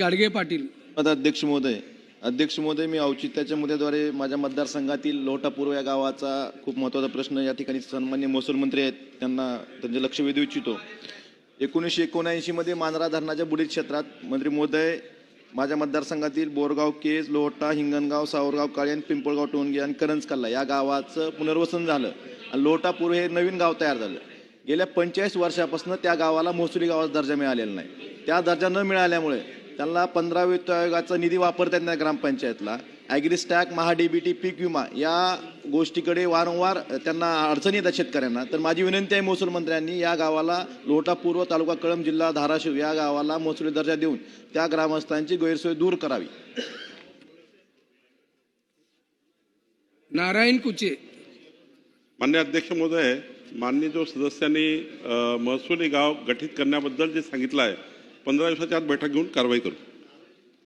गाडगे पाटील. अध्यक्ष महोदय अध्यक्ष महोदय मी औचित्याच्या मुद्द्याद्वारे माझ्या मतदारसंघातील लोटापूर्व या गावाचा खूप महत्त्वाचा प्रश्न या ठिकाणी सन्मान्य महसूल मंत्री आहेत त्यांना त्यांचे लक्ष वेधू इच्छितो. एकोणीसशे एकोणऐंशीमध्ये मांजरा धरणाच्या बुडीत क्षेत्रात मंत्री महोदय माझ्या मतदारसंघातील बोरगाव केज लोहटा हिंगणगाव सावरगाव काळे आणि पिंपळगाव टोंगे आणि करंजकल्ला या गावाचं पुनर्वसन झालं आणि लोटापूर हे नवीन गाव तयार झालं. गेल्या पंचेचाळीस वर्षापासून त्या गावाला महसुली गावाचा दर्जा मिळालेला नाही. त्या दर्जा न मिळाल्यामुळे त्यांना पंधरा वित्त आयोगाचा निधी वापरता येत नाही ग्रामपंचायतला ॲग्रिस्टॅक महाडीबीटी पीक विमा या गोष्टीकडे वारंवार त्यांना अडचणी येतात शेतकऱ्यांना. तर माझी विनंती आहे महसूल मंत्र्यांनी या गावाला लोटा पूर्व तालुका कळंब जिल्हा धाराशिव या गावाला महसुली दर्जा देऊन त्या ग्रामस्थांची गैरसोय दूर करावी. नारायण कुचे. मान्य अध्यक्ष महोदय मान्य जो सदस्यांनी महसुली गाव गठीत करण्याबद्दल जे सांगितलं आहे पंधरा दिवसाच्या आत बैठक घेऊन कारवाई करू.